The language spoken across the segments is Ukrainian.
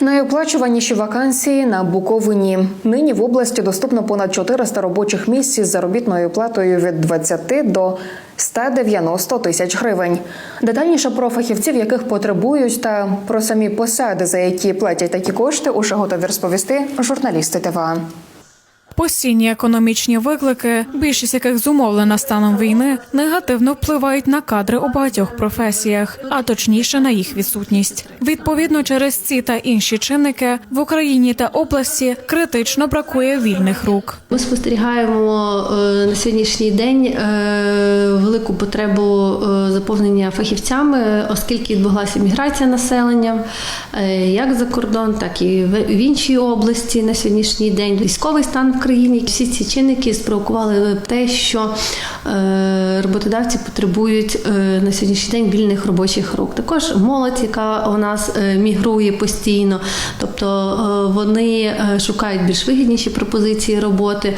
Найоплачуваніші вакансії на Буковині. Нині в області доступно понад 400 робочих місць із заробітною платою від 20 до 190 тисяч гривень. Детальніше про фахівців, яких потребують, та про самі посади, за які платять такі кошти, уже готові розповісти журналісти ТВА. Постійні економічні виклики, більшість яких зумовлена станом війни, негативно впливають на кадри у багатьох професіях, а точніше на їх відсутність. Відповідно, через ці та інші чинники в Україні та області критично бракує вільних рук. Ми спостерігаємо е, на сьогоднішній день е, велику потребу е, заповнення фахівцями, оскільки відбулася міграція населення як за кордон, так і в іншій області на сьогоднішній день. Військовий стан в. Всі ці чинники спровокували те, що е, роботодавці потребують е, на сьогоднішній день вільних робочих рук. Також молодь, яка у нас е, мігрує постійно, тобто е, вони шукають більш вигідніші пропозиції роботи,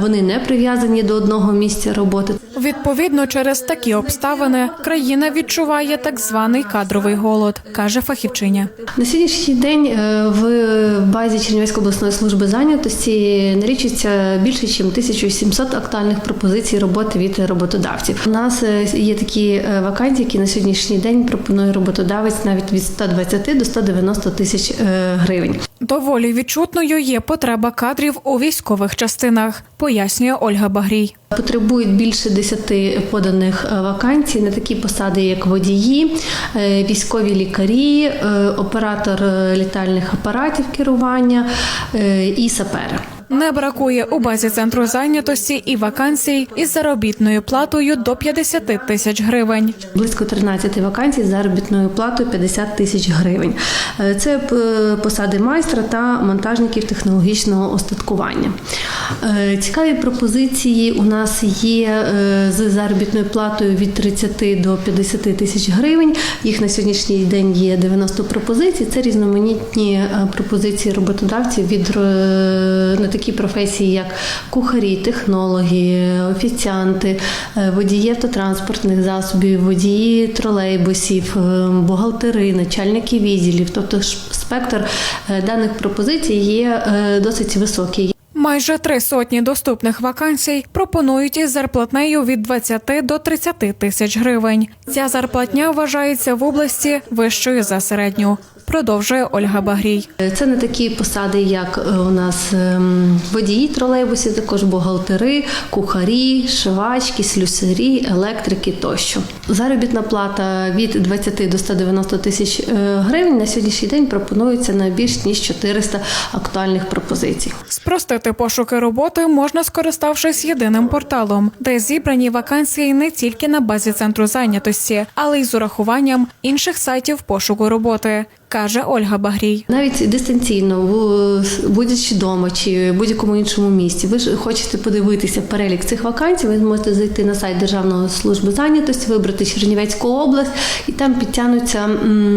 вони не прив'язані до одного місця роботи. Відповідно, через такі обставини країна відчуває так званий кадровий голод, каже фахівчиня. На сьогоднішній день в базі Чернівецької обласної служби зайнятості налічується більше, ніж 1700 актуальних пропозицій роботи від роботодавців. У нас е, є такі е, вакансії, які на сьогоднішній день пропонує роботодавець навіть від 120 до 190 тисяч е, гривень. Доволі відчутною є потреба кадрів у військових частинах, пояснює Ольга Багрій. Потребують більше 10 поданих вакансій на такі посади, як водії, військові лікарі, оператор літальних апаратів керування і сапери. Не бракує у базі центру зайнятості і вакансій із заробітною платою до 50 тисяч гривень. Близько 13 вакансій з заробітною платою 50 тисяч гривень. Е, Це е, посади майстра та монтажників технологічного остаткування. Е, Цікаві пропозиції у нас є з заробітною платою від 30 до 50 тисяч гривень. Їх на сьогоднішній день є 90 пропозицій. Це різноманітні пропозиції роботодавців від на такі професії, як кухарі, технологи, офіціанти, е, водії автотранспортних засобів, водії тролейбусів, е, бухгалтери, начальники відділів. Тобто спектр е, даних пропозицій є досить високий. Майже три сотні доступних вакансій пропонують із зарплатнею від 20 до 30 тисяч гривень. Ця зарплатня вважається в області вищою за середню. Продовжує Ольга Багрій. Це не такі посади, як е, у нас ем, водії тролейбусів, також бухгалтери, кухарі, шивачки, слюсарі, електрики тощо. Заробітна плата від 20 до 190 тисяч е, гривень на сьогоднішній день пропонується на більш ніж 400 актуальних пропозицій. Спростити пошуки роботи можна, скориставшись єдиним порталом, де зібрані вакансії не тільки на базі центру зайнятості, але й з урахуванням інших сайтів пошуку роботи, каже Ольга Багрій. Навіть дистанційно, будучи вдома чи в будь-якому іншому місці, ви ж хочете подивитися перелік цих вакансій, ви можете зайти на сайт Державної служби зайнятості, вибрати Чернівецьку область, і там підтягнуться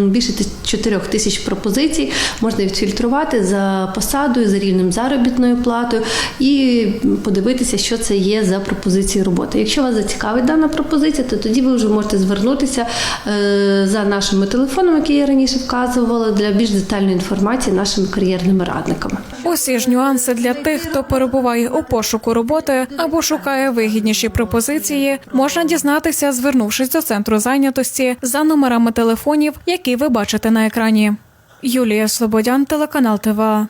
більше 4 тисяч пропозицій. Можна відфільтрувати за посадою, за рівнем заробітною платою і подивитися, що це є за пропозиції роботи. Якщо вас зацікавить дана пропозиція, то тоді ви вже можете звернутися е, за нашими телефонами, які я раніше вказувала, для більш детальної інформації нашими кар'єрними радниками. Усі ж нюанси для тих, хто перебуває у пошуку роботи або шукає вигідніші пропозиції, можна дізнатися, звернувшись до центру зайнятості за номерами телефонів, які ви бачите на екрані. Юлія Слободян, телеканал ТВА.